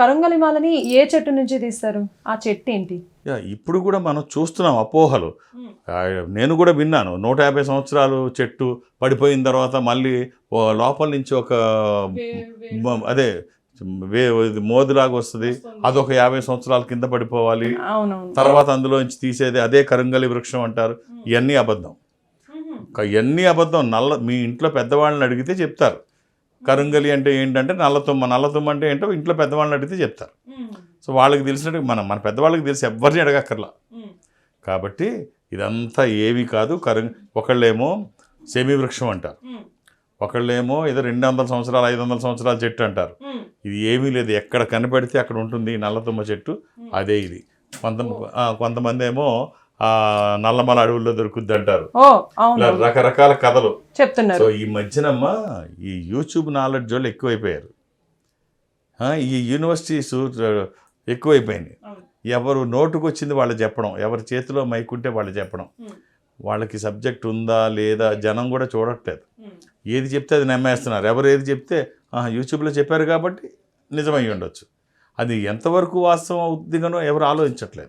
కరుంగలిమాలని ఏ చెట్టు నుంచి తీస్తారు? ఆ చెట్టు ఏంటి? ఇప్పుడు కూడా మనం చూస్తున్నాం అపోహలు. ఆ, నేను కూడా విన్నాను. నూట యాభై సంవత్సరాలు చెట్టు పడిపోయిన తర్వాత మళ్ళీ లోపల నుంచి ఒక అదే వే మోదులాగా వస్తుంది. అదొక యాభై సంవత్సరాల కింద పడిపోవాలి. తర్వాత అందులో నుంచి తీసేది అదే కరుంగలి వృక్షం అంటారు. ఇవన్నీ అబద్ధం. క- ఇవన్నీ అబద్ధం. నల్ల మీ ఇంట్లో పెద్దవాళ్ళని అడిగితే చెప్తారు. కరుంగలి అంటే ఏంటంటే నల్లతుమ్మ నల్లతుమ్మ అంటే ఏంటో ఇంట్లో పెద్దవాళ్ళని అడిగితే చెప్తారు. సో వాళ్ళకి తెలిసినట్టు మన మన పెద్దవాళ్ళకి తెలిసి ఎవరిని అడగక్కర్లా. కాబట్టి ఇదంతా ఏవి కాదు. కరు ఒకళ్ళేమో సెమీ వృక్షం అంటారు ఒకళ్ళేమో ఏదో రెండు వందల సంవత్సరాలు ఐదు వందల సంవత్సరాల చెట్టు అంటారు. ఇది ఏమీ లేదు. ఎక్కడ కనపడితే అక్కడ ఉంటుంది నల్లతుమ్మ చెట్టు. అదే ఇది. కొంత కొంతమంది ఏమో నల్లమల అడవుల్లో దొరుకుద్ది అంటారు. రకరకాల కథలు. చెప్తున్నారు. సో ఈ మధ్యనమ్మ ఈ యూట్యూబ్ నాలెడ్జ్ వాళ్ళు ఎక్కువైపోయారు. ఈ యూనివర్సిటీస్ ఎక్కువైపోయినాయి. ఎవరు నోటుకు వచ్చింది వాళ్ళు చెప్పడం ఎవరి చేతిలో మైక్ ఉంటే వాళ్ళు చెప్పడం. వాళ్ళకి సబ్జెక్ట్ ఉందా లేదా జనం కూడా చూడట్లేదు. ఏది చెప్తే అది నమ్మేస్తున్నారు. ఎవరు ఏది చెప్తే "ఆహా, యూట్యూబ్లో చెప్పారు కాబట్టి నిజమై ఉండొచ్చు. అది ఎంతవరకు వాస్తవం అవుతుందిగానో ఎవరు ఆలోచించట్లేదు.